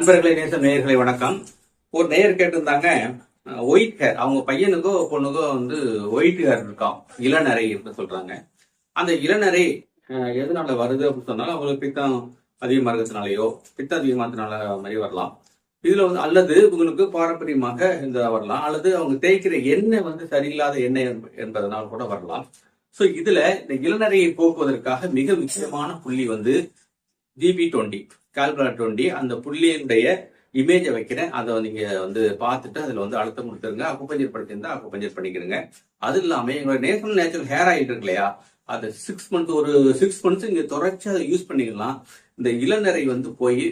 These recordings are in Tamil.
நண்பர்களே நேச நேயர்களை வணக்கம். ஒரு நேயர் கேட்டிருந்தாங்க ஒயிட் ஹேர் அவங்க பையனுக்கோ பொண்ணுக்கோ வந்து ஒயிட் ஹேர் இருக்காம். இளநரை என்று சொல்றாங்க. அந்த இளநரை எதனால வருது அப்படின்னு சொன்னாலும் அவங்களுக்கு பித்தம் அதிகமாக இருக்கிறதுனாலயோ பித்தம் அதிகமானதுனால மாதிரி வரலாம். இதுல வந்து அல்லது உங்களுக்கு பாரம்பரியமாக இந்த வரலாம். அல்லது அவங்க தேய்க்கிற எண்ணெய் வந்து சரியில்லாத எண்ணெய் என்ப- என்பதனால் கூட வரலாம். ஸோ இதுல இந்த இளநரையை போக்குவதற்காக மிக முக்கியமான புள்ளி வந்து ஜிபி டுவெண்ட்டி கால்குலேட் ஒண்டி அந்த புள்ளியினுடைய இமேஜை வைக்கிறேன். அதை நீங்க வந்து பார்த்துட்டு அதுல வந்து அழுத்தம் கொடுத்துருங்க. அக்குப்பஞ்சர் படிச்சிருந்தா அக்குப்பஞ்சர் பண்ணிக்கிறங்க அது இல்லாமல் எங்களோட நேச்சுரல் நேச்சுரல் ஹேர் ஆயில் இருக்கு இல்லையா? அது சிக்ஸ் மந்த் ஒரு சிக்ஸ் மந்த்ஸ் இங்க தொடர்ச்சி அதை யூஸ் பண்ணிக்கலாம். இந்த இளநரை வந்து போய்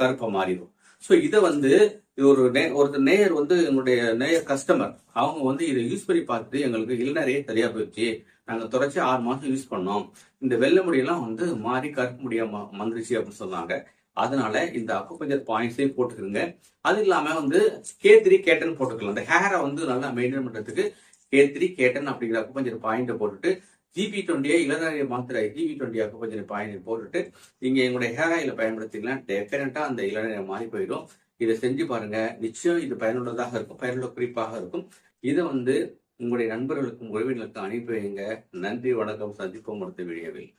கருப்பை மாறிடும். ஸோ இதை வந்து இது ஒரு நே ஒரு நேயர் வந்து எங்களுடைய நேயர் கஸ்டமர் அவங்க வந்து இதை யூஸ் பண்ணி பார்த்துட்டு எங்களுக்கு இளநரையே சரியா போயிடுச்சு. நாங்கள் தொடர்ச்சி ஆறு மாதம் யூஸ் பண்ணோம். இந்த வெள்ளை முடியெல்லாம் வந்து மாறி கருப்பு முடியாம வந்துருச்சு அப்படின்னு சொன்னாங்க. அதனால இந்த அக்குபஞ்சர் பாயிண்ட்ஸையும் போட்டுக்கிறங்க அது இல்லாமல் வந்து கே த்ரீ கேட்டன் போட்டுக்கலாம். இந்த ஹேரை வந்து நல்லா மெயின்டைன் பண்ணுறதுக்கு கே த்ரீ கேட்டன் அப்படிங்கிற அக்குபஞ்சர் பாயிண்ட்டை போட்டுட்டு ஜிபி டுவெண்ட்டியை இளநரைய மாத்திரை ஜிபி டுவெண்ட்டி கொஞ்சம் பாயிண்ட் போட்டுட்டு நீங்கள் எங்களுடைய ஹேர் ஆயில் பயன்படுத்திங்கன்னா டெஃபினட்டாக அந்த இளநரை மாறி போயிடும். இதை செஞ்சு பாருங்க. நிச்சயம் இது பயனுள்ளதாக இருக்கும். பயனுள்ள குறிப்பாக இருக்கும். இதை வந்து உங்களுடைய நண்பர்களுக்கும் உறவினருக்கும் அனுப்பி வைங்க. நன்றி வணக்கம். சந்திப்போம் அடுத்த வீடியோவில்.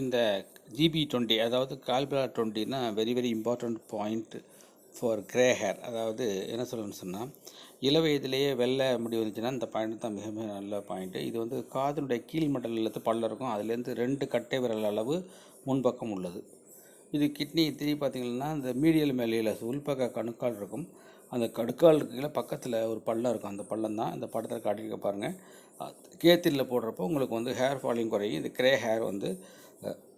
இந்த ஜிபி டுவெண்ட்டி அதாவது கால்பிரா டுவெண்ட்டினா very very important point for grey hair அதாவது என்ன சொல்லணும்னு சொன்னால் இள வயதிலேயே வெள்ளை முடி வந்துச்சுன்னா இந்த பாயிண்ட் தான் மிக மிக நல்ல பாயிண்ட்டு இது வந்து காதனுடைய கீழ் மண்டலத்து பல்ல இருக்கும். அதுலேருந்து ரெண்டு கட்டை விரல் அளவு முன்பக்கம் உள்ளது. இது கிட்னி திரும்பி பார்த்திங்கன்னா இந்த மீடியல் மேலேயில் உள்பக்க கணுக்கால் இருக்கும். அந்த கடுக்கால் இருக்குல்ல பக்கத்தில் ஒரு பள்ளம் இருக்கும். அந்த பள்ளம் தான். இந்த படத்தில் காட்டியிருக்க பாருங்கள் கேத்திரியில் போடுறப்போ உங்களுக்கு வந்து ஹேர் ஃபாலிங் குறையும். இது கிரே ஹேர் வந்து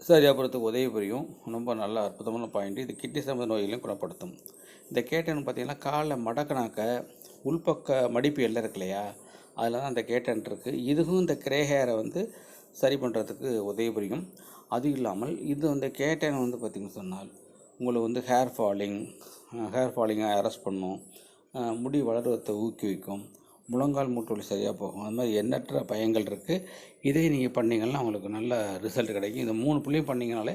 சரியாபுரத்துக்கு உதவி புரியும். ரொம்ப நல்ல அற்புதமான பாயிண்ட் இது கிட்னி சம்பந்த நோய்களையும் குணப்படுத்தும். இந்த கேட்டன் பார்த்தீங்கன்னா காலை மடக்கினாக்க உள்பக்க மடிப்பு எல்லாம் இருக்கு இல்லையா? அதில் தான் அந்த கேட்டன் இருக்குது இதுவும் இந்த கிரே ஹேரை வந்து சரி பண்ணுறதுக்கு உதவி புரியும். அது இல்லாமல் இது அந்த கேட்டன் வந்து பார்த்திங்கன்னு சொன்னால் உங்களுக்கு வந்து ஹேர் ஃபாலிங் ஹேர் ஃபாலிங்கை அரெஸ்ட் பண்ணும். முடி வளருவதை ஊக்குவிக்கும். முழங்கால் மூட்டு சரியாக போகும். அது மாதிரி எண்ணற்ற பயங்கள் இருக்குது இதை நீங்கள் பண்ணீங்கன்னா உங்களுக்கு நல்ல ரிசல்ட் கிடைக்கும். இந்த மூணு புள்ளியும் பண்ணீங்கனாலே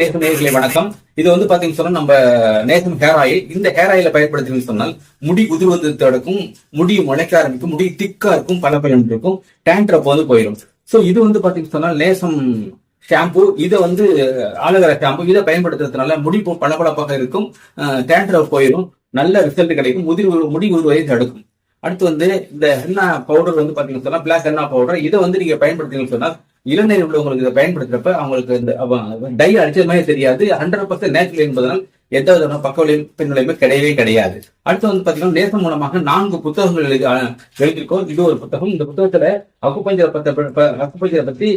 நேசம் நேர்களை வணக்கம். இது வந்து பார்த்தீங்கன்னு சொன்னா நம்ம நேசம் ஹேர் ஆயில் இந்த ஹேர் ஆயில பயன்படுத்தினு சொன்னால் முடி உதிர்வது தடுக்கும் முடி முளைக்க ஆரம்பிக்கும் முடி திக்காக இருக்கும் பல பயன் இருக்கும் டேண்ட்ரப் வந்து போயிடும் ஸோ இது வந்து பார்த்தீங்கன்னு சொன்னால் நேசம் ஷாம்பு இதை வந்து ஆலோவேரா ஷாம்பு இதை பயன்படுத்துறதுனால முடி பளபளப்பாக இருக்கும். டேண்ட்ரப் போயிடும் நல்ல ரிசல்ட் கிடைக்கும். முதிர் முடி உருவதை தடுக்கும். அடுத்து வந்து இந்த ஹென்னா பவுடர் வந்து பாத்தீங்கன்னு சொன்னா பிளாக் ஹென்னா பவுடர் இதை வந்து நீங்க பயன்படுத்தீங்கன்னு சொன்னா இளநீர் உள்ளவங்களுக்கு இதை பயன்படுத்துறப்ப அவங்களுக்கு இந்த டை அடிச்சது மாதிரி தெரியாது. ஹண்ட்ரட் பர்சன்ட் நேச்சுரல் என்பதனால் எந்த விதமான பக்க விளையும் பின்விளைவுமே கிடையவே கிடையாது. அடுத்து வந்து பாத்தீங்கன்னா நேசம் மூலமாக நான்கு புத்தகங்கள் எழுதி எழுதியிருக்கோம். இது ஒரு புத்தகம். இந்த புத்தகத்துல அக்குப்பஞ்சரை பத்த அக்குப்பஞ்சரை பத்தி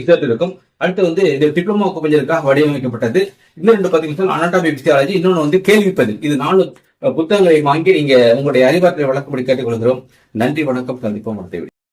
ரிசர்ச் இருக்கும். அடுத்து வந்து இது டிப்ளமோ அக்குப்பஞ்சருக்காக வடிவமைக்கப்பட்டது. இன்னும் ரெண்டு பாத்தீங்கன்னா அனாட்டாமி பிசியாலஜி இன்னொன்று வந்து கேள்விப்பது இது நாலு புத்தகங்களை வாங்கி நீங்க உங்களுடைய அறிவாற்றலை வழக்கப்படி கேட்டுக்கொள்கிறோம். நன்றி வணக்கம் சந்திப்போம் அடுத்த